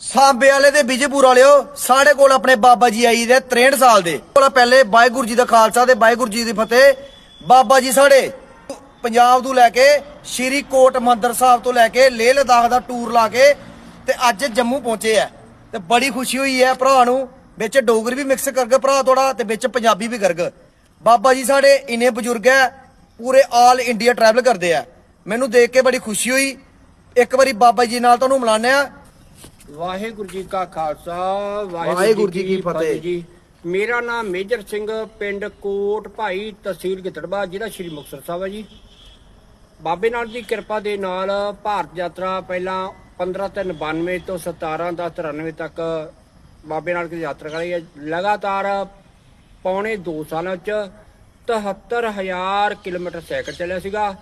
ਸਾਂਬੇ ਵਾਲੇ ਦੇ ਵਿਜੇਪੁਰ ਵਾਲਿਓ, ਸਾਡੇ ਕੋਲ ਆਪਣੇ ਬਾਬਾ ਜੀ ਆਈ ਦੇ 63 ਸਾਲ ਦੇ। ਕੋਲ ਪਹਿਲੇ ਵਾਹਿਗੁਰੂ ਜੀ ਦਾ ਖਾਲਸਾ ਤੇ ਵਾਹਿਗੁਰੂ ਜੀ ਦੀ ਫਤਿਹ। ਬਾਬਾ ਜੀ ਸਾਡੇ, ਪੰਜਾਬ ਤੋਂ ਲੈ ਕੇ ਸ਼੍ਰੀ ਕੋਟ ਮੰਦਰ ਸਾਹਿਬ ਤੋਂ ਲੈ ਕੇ ਲੇਹ ਲਦਾਖ ਦਾ ਟੂਰ ਲਾ ਕੇ ਤੇ ਅੱਜ ਜੰਮੂ ਪਹੁੰਚੇ ਆ। ਤੇ ਬੜੀ ਖੁਸ਼ੀ ਹੋਈ ਹੈ ਭਰਾ ਨੂੰ, ਵਿੱਚ ਡੋਗਰੀ ਵੀ ਮਿਕਸ ਕਰਕੇ ਭਰਾ ਥੋੜਾ ਤੇ ਵਿੱਚ ਪੰਜਾਬੀ ਵੀ ਕਰਗ ਬਾਬਾ ਜੀ ਸਾਡੇ ਇੰਨੇ ਬਜ਼ੁਰਗ ਹੈ, ਪੂਰੇ ਆਲ ਇੰਡੀਆ ਟਰੈਵਲ ਕਰਦੇ ਆ। ਮੈਨੂੰ ਦੇਖ ਕੇ ਬੜੀ ਖੁਸ਼ੀ ਹੋਈ। ਇੱਕ ਵਾਰੀ ਬਾਬਾ ਜੀ ਨਾਲ ਤੁਹਾਨੂੰ ਮਿਲਾਉਂਦੇ ਆ। ਵਾਹਿਗੁਰੂ ਜੀ ਕਾ ਖਾਲਸਾ ਵਾਹਿਗੁਰੂ ਜੀ ਕੀ ਫਤਿਹ। ਜੀ। ਮੇਰਾ ਨਾਮ ਮੇਜਰ ਸਿੰਘ ਪਿੰਡ ਕੋਟ ਭਾਈ ਤਹਿਸੀਲ ਗਿੱਦੜਬਾ ਜ਼ਿਲ੍ਹਾ ਸ਼੍ਰੀ ਮੁਕਤਸਰ ਸਾਹਿਬ ਹੈ ਜੀ। ਬਾਬੇ ਨਾਨਕ ਦੀ ਕਿਰਪਾ ਦੇ ਨਾਲ ਭਾਰਤ ਯਾਤਰਾ ਪਹਿਲਾਂ 1592 ਤੋਂ 1793 ਤੱਕ ਬਾਬੇ ਨਾਨਕ ਦੀ ਯਾਤਰਾ ਕਰੀ ਹੈ। ਲਗਾਤਾਰ ਪੌਣੇ 2 ਸਾਲਾਂ ਚ 73000 ਕਿਲੋਮੀਟਰ ਸਾਈਕਲ ਚੱਲਿਆ ਸੀਗਾ।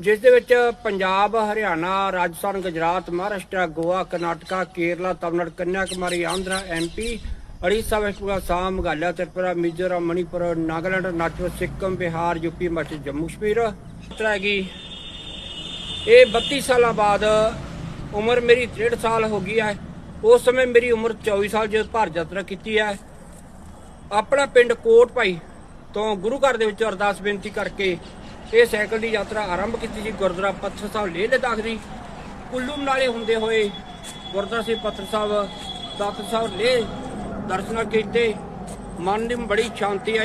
ਜਿਸ ਦੇ ਵਿੱਚ Punjab, Haryana, Rajasthan, Gujarat, Maharashtra, Goa, Karnataka, Kerala, Tamilnadu Kanyakumari Andhra MP Orissa west Bengal, Assam Meghalaya Tripura, Mizoram, Manipur, Nagaland, Arunachal Sikkim, Bihar UP Himachal, Jammu, Kashmir. ਯਾਤਰਾ ਹੈਗੀ, ਇਹ 32 ਸਾਲਾਂ ਬਾਅਦ ਉਮਰ ਮੇਰੀ 63 ਸਾਲ ਹੋ ਗਈ ਹੈ। ਉਸ ਸਮੇਂ ਮੇਰੀ ਉਮਰ 24 ਸਾਲ ਜਦੋਂ ਭਾਰਤ ਯਾਤਰਾ ਕੀਤੀ ਹੈ। ਆਪਣਾ ਪਿੰਡ ਕੋਟ ਭਾਈ ਤੋਂ ਗੁਰੂ ਘਰ ਦੇ ਵਿੱਚ ਅਰਦਾਸ ਬੇਨਤੀ ਕਰਕੇ ਇਹ ਸਾਈਕਲ ਦੀ ਯਾਤਰਾ ਆਰੰਭ ਕੀਤੀ ਸੀ ਗੁਰਦੁਆਰਾ ਪੱਥਰ ਸਾਹਿਬ ਲੇਹ ਲਦਾਖ ਦੀ। ਕੁੱਲੂ ਨਾਲੇ ਹੁੰਦੇ ਹੋਏ ਗੁਰਦੁਆਰਾ ਸਾਹਿਬ ਪੱਥਰ ਸਾਹਿਬ ਦਾਤਰ ਸਾਹਿਬ ਲੇਹ ਦਰਸ਼ਨ ਕੀਤੇ। ਮਨ ਦੀ ਬੜੀ ਸ਼ਾਂਤੀ ਆਈ।